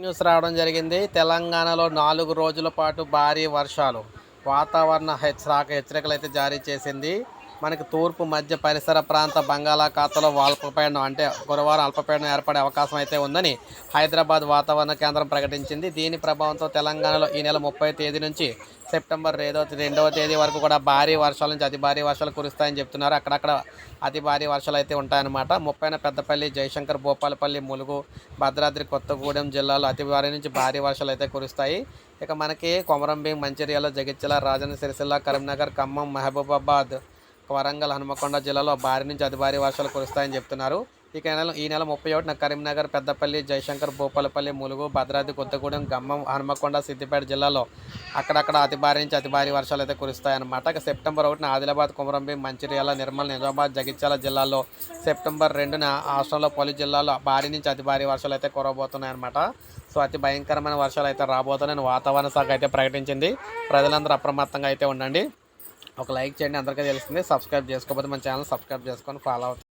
News రావడం జరిగింది. తెలంగాణలో నాలుగు రోజుల పాటు భారీ వర్షాలు. వాతావరణ హెచ్చరిక హెచ్చరికలు అయితే జారీ చేసింది. మనకి తూర్పు మధ్య పరిసర ప్రాంత బంగాళాఖాతంలో అల్పపీడనం అంటే గురువారం అల్పపీడనం ఏర్పడే అవకాశం అయితే ఉందని హైదరాబాద్ వాతావరణ కేంద్రం ప్రకటించింది. దీని ప్రభావంతో తెలంగాణలో ఈ నెల ముప్పై తేదీ నుంచి సెప్టెంబర్ ఏదో రెండవ తేదీ వరకు కూడా భారీ వర్షాల నుంచి అతి భారీ వర్షాలు కురుస్తాయని చెప్తున్నారు. అక్కడక్కడ అతి భారీ వర్షాలు అయితే ఉంటాయన్నమాట. ముప్పైన పెద్దపల్లి జయశంకర్ భూపాలపల్లి ములుగు భద్రాద్రి కొత్తగూడెం జిల్లాలో అతి భారీ నుంచి భారీ వర్షాలు అయితే కురుస్తాయి. ఇక మనకి కొమరంభీం మంచిర్యాల జగిత్యాల రాజన్న సిరిసిల్ల కరీంనగర్ ఖమ్మం మహబూబాబాద్ వరంగల్ హనుమకొండ జిల్లాలో భారీ నుంచి అతి భారీ వర్షాలు కురుస్తాయని చెప్తున్నారు. ఇక ఈ నెల ఈ నెల ముప్పై ఒకటిన కరీంనగర్ పెద్దపల్లి జయశంకర్ భూపాలపల్లి ములుగు భద్రాద్రి కొత్తగూడెం ఖమ్మం హనుమకొండ సిద్దిపేట జిల్లాలో అక్కడక్కడ అతి భారీ నుంచి అతి భారీ వర్షాలు అయితే కురుస్తాయన్నమాట. ఇక సెప్టెంబర్ ఒకటిన ఆదిలాబాద్ కొమరంభీం మంచిర్యాల నిర్మల్ నిజామాబాద్ జగిత్యాల జిల్లాల్లో సెప్టెంబర్ రెండున రాష్ట్రంలో పలు జిల్లాల్లో భారీ నుంచి అతి భారీ వర్షాలు అయితే కురవబోతున్నాయి అనమాట సో అతి భయంకరమైన వర్షాలు అయితే రాబోతున్నాయని వాతావరణ శాఖ అయితే ప్రకటించింది. ప్రజలందరూ అప్రమత్తంగా అయితే ఉండండి. ఒక లైక్ చేయండి అందరికీ తెలుస్తుంది. సబ్స్క్రైబ్ చేసుకోకపోతే మన ఛానల్ సబ్స్క్రైబ్ చేసుకొని ఫాలో అవుతుంది